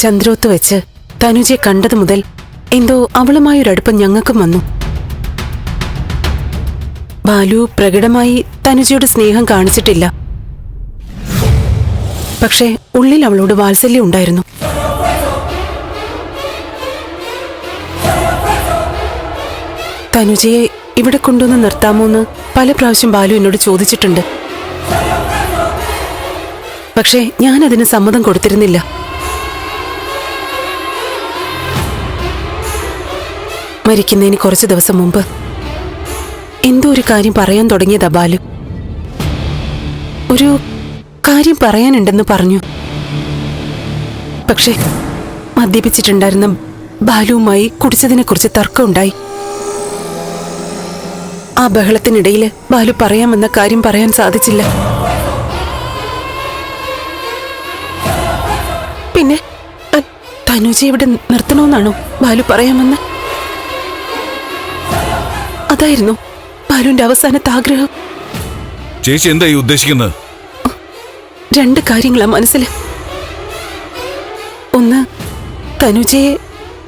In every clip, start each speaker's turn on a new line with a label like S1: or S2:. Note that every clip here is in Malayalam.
S1: ചന്ദ്രോത്ത് വെച്ച് തനുജയെ കണ്ടതു മുതൽ എന്തോ അവളുമായൊരടുപ്പം ഞങ്ങൾക്കും വന്നു. ബാലു പ്രകടമായി തനുജയുടെ സ്നേഹം കാണിച്ചിട്ടില്ല. പക്ഷേ ഉള്ളിൽ അവളോട് വാത്സല്യം ഉണ്ടായിരുന്നു. തനുജയെ ഇവിടെ കൊണ്ടുവന്ന് നിർത്താമോന്ന് പല പ്രാവശ്യം ബാലു എന്നോട് ചോദിച്ചിട്ടുണ്ട്. പക്ഷേ ഞാൻ അതിന് സമ്മതം കൊടുത്തിരുന്നില്ല. മരിക്കുന്നതിന് കുറച്ച് ദിവസം മുമ്പ്. എന്തോ ഒരു കാര്യം പറയാൻ തുടങ്ങിയതാ ബാലു. ഒരു കാര്യം പറയാനുണ്ടെന്ന് പറഞ്ഞു. പക്ഷേ മദ്യപിച്ചിട്ടുണ്ടായിരുന്ന ബാലുവുമായി കുടിച്ചതിനെക്കുറിച്ച് തർക്കമുണ്ടായി. ആ ബഹളത്തിനിടയിൽ ബാലു പറയാമെന്ന കാര്യം പറയാൻ സാധിച്ചില്ല. പിന്നെ തനുജ ഇവിടെ നിർത്തണമെന്നാണോ ബാലു പറയാമെന്ന്? അതായിരുന്നു ബാലുവിന്റെ അവസാനത്തെ ആഗ്രഹം.
S2: ചേച്ചി എന്താ ഈ ഉദ്ദേശിക്കുന്നത്?
S1: രണ്ട് കാര്യങ്ങളാ മനസ്സിൽ ഒന്ന് തനുജയെ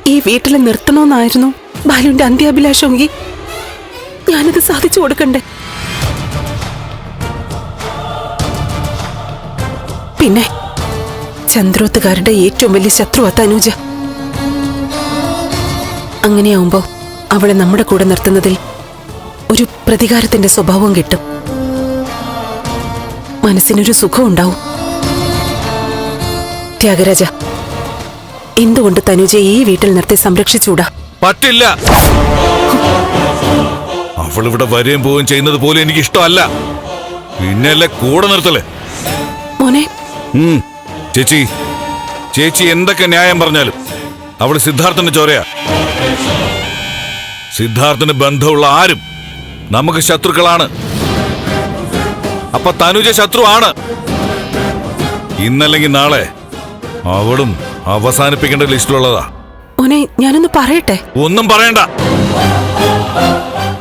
S1: ഈ വീട്ടിൽ നിർത്തണമെന്നായിരുന്നു ബാലുവിന്റെ അന്ത്യാഭിലാഷമെങ്കിൽ ഞാനത് സാധിച്ചു കൊടുക്കണ്ടേ? പിന്നെ ചന്ദ്രോത്തുകാരുടെ ഏറ്റവും വലിയ ശത്രുവാ തനുജ. അങ്ങനെയാവുമ്പോ അവളെ നമ്മുടെ കൂടെ നിർത്തുന്നതിൽ ഒരു പ്രതികാരത്തിന്റെ സ്വഭാവം കിട്ടും. മനസ്സിനൊരു സുഖം ഉണ്ടാവും. ത്യാഗരാജ എന്തുകൊണ്ട് തനുജയെ ഈ വീട്ടിൽ നിർത്തി സംരക്ഷിച്ചൂടാ?
S2: പറ്റില്ല. അവൾ ഇവിടെ വരെയും പോവുകയും ചെയ്യുന്നത് പോലെ എനിക്ക് ഇഷ്ടമല്ല പിന്നെയല്ലേ കൂടെ നിർത്തൽ.
S1: മോനെ.
S2: ഉം. ചേച്ചി ചേച്ചി എന്തൊക്കെ ന്യായം പറഞ്ഞാലും അവൾ സിദ്ധാർത്ഥന്റെ ചോരയാ. സിദ്ധാർത്ഥന് ബന്ധമുള്ള ആരും നമുക്ക് ശത്രുക്കളാണ്. അപ്പൊ തനുജ ശത്രുവാണ്. ഇന്നല്ലെങ്കിൽ നാളെ അവളും അവസാനിപ്പിക്കേണ്ട ലിസ്റ്റിലുള്ളതാ.
S1: മോനെ ഞാനൊന്ന് പറയട്ടെ?
S2: ഒന്നും പറയണ്ട.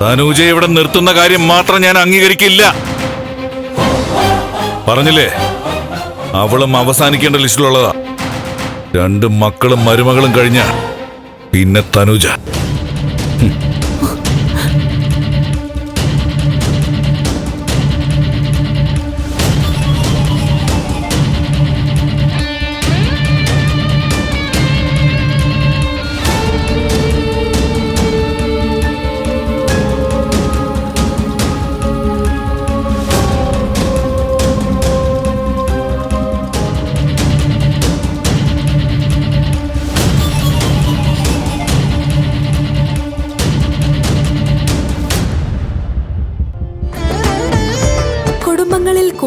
S2: തനൂജ ഇവിടെ നിർത്തുന്ന കാര്യം മാത്രം ഞാൻ അംഗീകരിക്കില്ല. പറഞ്ഞില്ലേ? അവളും അവസാനിക്കേണ്ട ലിസ്റ്റിലുള്ളതാ. രണ്ട് മക്കളും മരുമകളും കഴിഞ്ഞ പിന്നെ തനുജ.